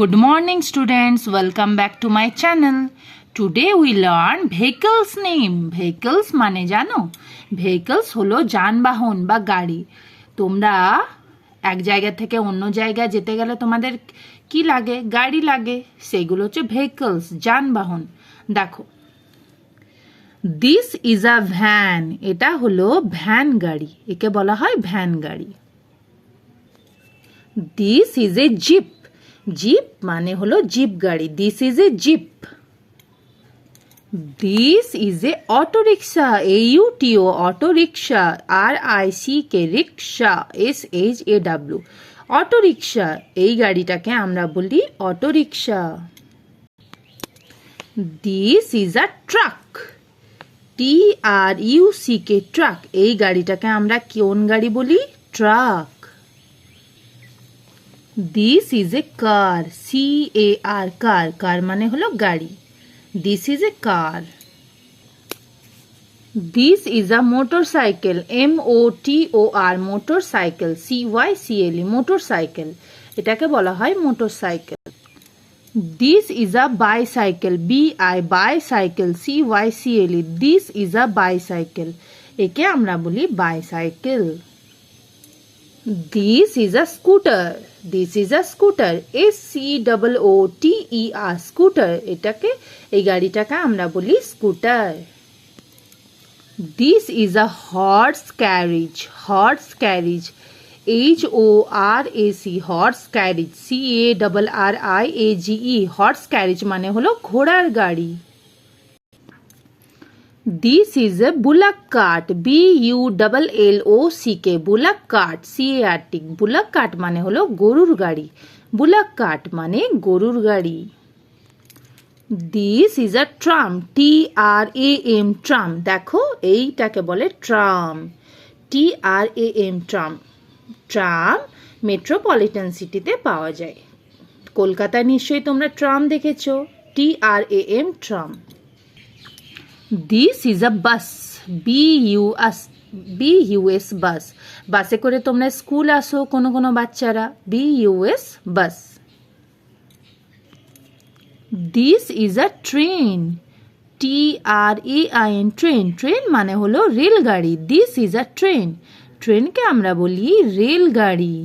Good morning, students. Welcome back to my channel. Today we learn vehicles name. Vehicles মানে জানো? Vehicles হলো যানবাহন বা গাড়ি। তোমরা এক জায়গা থেকে অন্য জায়গায় যেতে গেলে তোমাদের কি লাগে? গাড়ি লাগে। সেগুলো হচ্ছে ভেহিকলস যানবাহন। দেখো। দিস ইজ আ ভ্যান এটা হলো ভ্যান গাড়ি। একে বলা হয় ভ্যান গাড়ি। This is a jeep jeep মানে হলো জিপ গাড়ি। This is a jeep this is a auto rickshaw A U T O auto rickshaw R I C K rickshaw S H A W auto rickshaw এই গাড়িটাকে আমরা বলি auto rickshaw this is a truck T R U C K truck এই গাড়িটাকে আমরা কোন গাড়ি বলি? Truck this is a car C A R car car মানে হলো গাড়ি। This is a car this is a motorcycle M O T O R motorcycle C Y C L E motorcycle এটাকে বলা হয় motorcycle this is a bicycle B I bicycle C Y C L E this is a bicycle একে আমরা বলি bicycle this is a scooter this is a scooter S C double O T E R scooter এটাকে এই গাড়িটাকে আমরা বলি scooter this is a horse carriage horse carriage H O R A C horse carriage C A double R I A G E horse carriage মানে হলো ঘোড়ার গাড়ি। This is a bullock cart B U double L O C K bullock cart C A R T bullock cart মানে হলো গরুর গাড়ি। Bullock cart মানে গরুর গাড়ি। This is a tram T R A M tram দেখো, এইটাকে বলে tram T R A M tram tram metropolitan সিটিতে পাওয়া যায়। কলকাতায় নিশ্চয়ই তোমরা ট্রাম দেখেছ। T R A M tram this is a bus B U S B U S bus বাসে করে তোমরা স্কুল আসো, কোনো কোনো বাচ্চারা। B U S bus this is a train T R A I N train train মানে হলো রেলগাড়ি। দিস ইজ আ ট্রেন ট্রেনকে আমরা বলি রেলগাড়ি।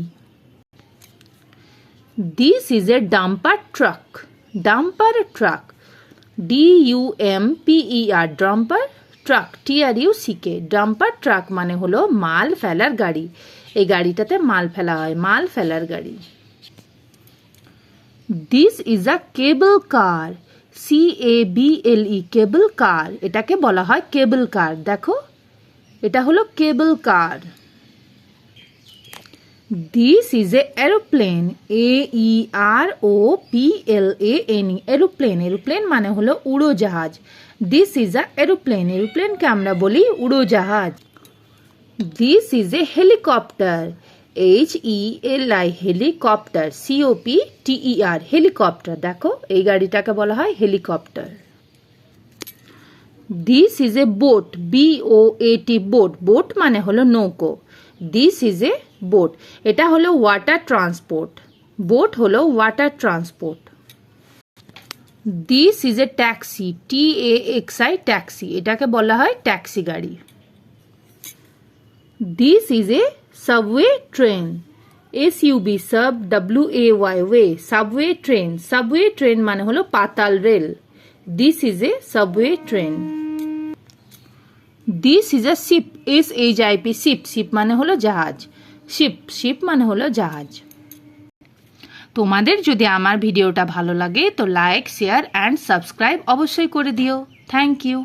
This is a dumper truck dumper truck D U M P E R dumper truck T R U C K dumper truck মানে হলো মাল ফেলার গাড়ি। এই গাড়িটাতে মাল ফেলা হয়, মাল ফেলার গাড়ি। This is a cable car C A B L E cable car এটাকে বলা হয় কেবল কার দেখো, এটা হলো cable car this is a aeroplane A E R O P L A E aeroplane aeroplane মানে হলো উড়োজাহাজ। দিস ইজ আ এরোপ্লেন এরোপ্লেনকে আমরা বলি উড়োজাহাজ। This is a helicopter H E L I helicopter C O P T E R helicopter দেখো, এই গাড়িটাকে বলা হয় helicopter this is a boat B O A T boat boat মানে হলো নৌকো। This is a boat. এটা হলো ওয়াটার ট্রান্সপোর্ট। বোট হলো water transport. This is a taxi T A X I taxi এটাকে বলা হয় ট্যাক্সি গাড়ি। This is a subway train S U B sub W A Y way subway train subway train মানে হলো পাতাল rail. This is a subway train this is a ship S H I P ship ship মানে হলো জাহাজ। Sheep ship মানে হলো জাহাজ। তোমাদের যদি আমার ভিডিওটা ভালো লাগে তো লাইক শেয়ার অ্যান্ড সাবস্ক্রাইব অবশ্যই করে দিও। Thank you